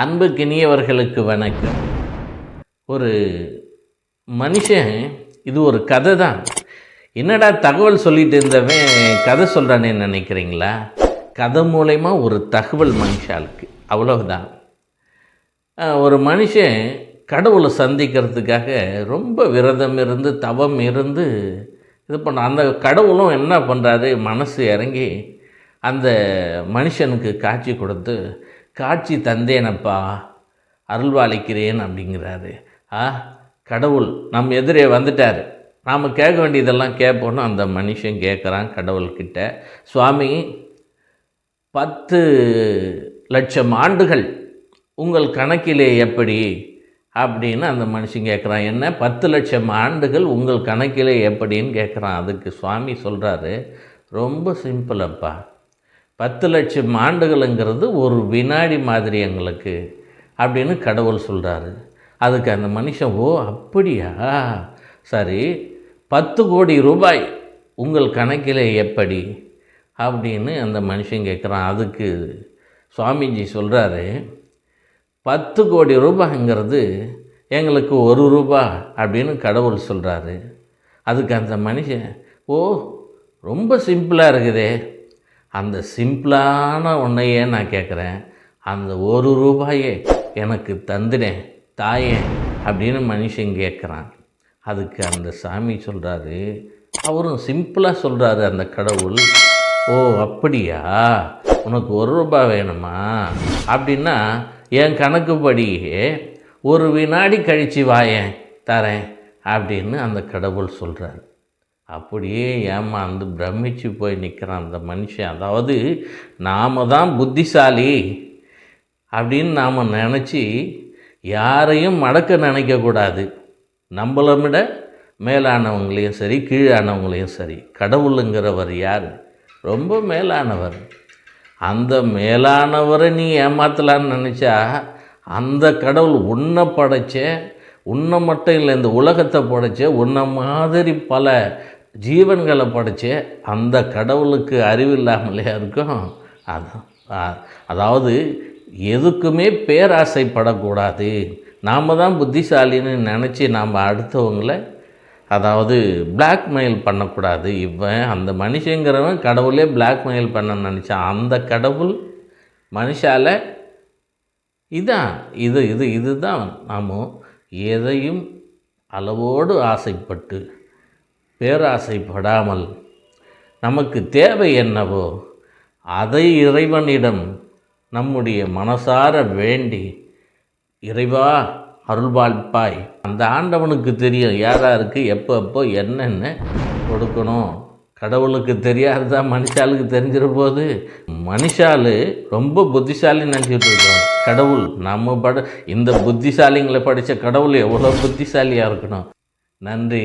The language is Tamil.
அன்புக்கினியவர்களுக்கு வணக்கம். ஒரு மனுஷன் இது ஒரு கதை தான் என்னடா தகவல் சொல்லிட்டு இருந்தவன் கதை சொல்கிறானே நினைக்கிறீங்களா? கதை மூலயமா ஒரு தகவல் மனுஷாளுக்கு. அவ்வளவுதான். ஒரு மனுஷன் கடவுளை சந்திக்கிறதுக்காக ரொம்ப விரதம் இருந்து தவம் இருந்து இது பண்ண அந்த கடவுளும் என்ன பண்ணுறாரு மனசு இறங்கி அந்த மனுஷனுக்கு காட்சி கொடுத்து காட்சி தந்தேனப்பா அருள்வாளிக்கிறேன் அப்படிங்கிறாரு. ஆ கடவுள் நம் எதிரே வந்துட்டார். நாம் கேட்க வேண்டியதெல்லாம் கேட்போன்னு அந்த மனுஷன் கேட்குறான் கடவுள்கிட்ட. சுவாமி பத்து லட்சம் ஆண்டுகள் உங்கள் கணக்கிலே எப்படி அப்படின்னு அந்த மனுஷன் கேட்குறான். என்ன? பத்து லட்சம் ஆண்டுகள் உங்கள் கணக்கிலே எப்படின்னு கேட்குறான். அதுக்கு சுவாமி சொல்கிறாரு ரொம்ப சிம்பிளப்பா. பத்து லட்சம் ஆண்டுகளுங்கிறது ஒரு வினாடி மாதிரி எங்களுக்கு அப்படின்னு கடவுள் சொல்கிறாரு அதுக்கு அந்த மனுஷன் ஓ அப்படியா? சரி பத்து கோடி ரூபாய் உங்கள் கணக்கில் எப்படி? அப்படின்னு அந்த மனுஷன் கேட்குறான் அதுக்கு சுவாமிஜி சொல்கிறாரு பத்து கோடி ரூபாய்ங்கிறது எங்களுக்கு ஒரு ரூபா அப்படின்னு கடவுள் சொல்கிறாரு அதுக்கு அந்த மனுஷன் ஓ ரொம்ப சிம்பிளாக இருக்குதே அந்த சிம்பிளான ஒன்றையே நான் கேட்குறேன் அந்த ஒரு ரூபாயே எனக்கு தந்துடேன் தாயே அப்படின்னு மனுஷன் கேட்குறான் அதுக்கு அந்த சாமி சொல்கிறாரு அவரும் சிம்பிளாக சொல்கிறாரு அந்த கடவுள் ஓ அப்படியா? உனக்கு ஒரு ரூபாய் வேணுமா? அப்படின்னா என் கணக்குப்படியே ஒரு வினாடி கழித்து வாயேன் தரேன் அப்படின்னு அந்த கடவுள் சொல்கிறார் அப்படியே ஏமாந்து பிரமிச்சு போய் நிற்கிறான் அந்த மனுஷன் அதாவது நாம் தான் புத்திசாலி அப்படின்னு நாம் நினச்சி யாரையும் மடக்க நினைக்கக்கூடாது நம்மளை விட மேலானவங்களையும் சரி கீழானவங்களையும் சரி கடவுளுங்கிறவர் யார்? ரொம்ப மேலானவர். அந்த மேலானவரை நீ ஏமாத்தலான்னு நினச்சா அந்த கடவுள் உன்னை படைச்ச உன்னை மட்டும் இல்லை இந்த உலகத்தை படைச்ச உன்னை மாதிரி பல ஜீவன்களை படைச்சே அந்த கடவுளுக்கு அறிவில்லாமலையா இருக்கும்? அதான். அதாவது எதுக்குமே பேராசைப்படக்கூடாது. நாம் தான் புத்திசாலின்னு நினச்சி நாம் அடுத்தவங்கள அதாவது பிளாக்மெயில் பண்ணக்கூடாது. இவன் அந்த மனுஷங்கிறவன் கடவுளே பிளாக்மெயில் பண்ண நினச்சான். அந்த கடவுள் மனுஷால இதான். இது இது இதுதான். நாம் எதையும் அளவோடு ஆசைப்பட்டு பேராசைப்படாமல் நமக்கு தேவை என்னவோ அதை இறைவனிடம் நம்முடைய மனசார வேண்டி இறைவா அருள்பாழ்ப்பாய் அந்த ஆண்டவனுக்கு தெரியும் யாராருக்கு எப்போ எப்போ என்னென்ன கொடுக்கணும். கடவுளுக்கு தெரியாததா மனுஷாளுக்கு தெரிஞ்சிட போது மனுஷாலு ரொம்ப புத்திசாலி நினச்சிட்டு இருக்கோம் கடவுள் நம்ம பட இந்த புத்திசாலிங்களை படித்த கடவுள் எவ்வளோ புத்திசாலியாக இருக்கணும். நன்றி.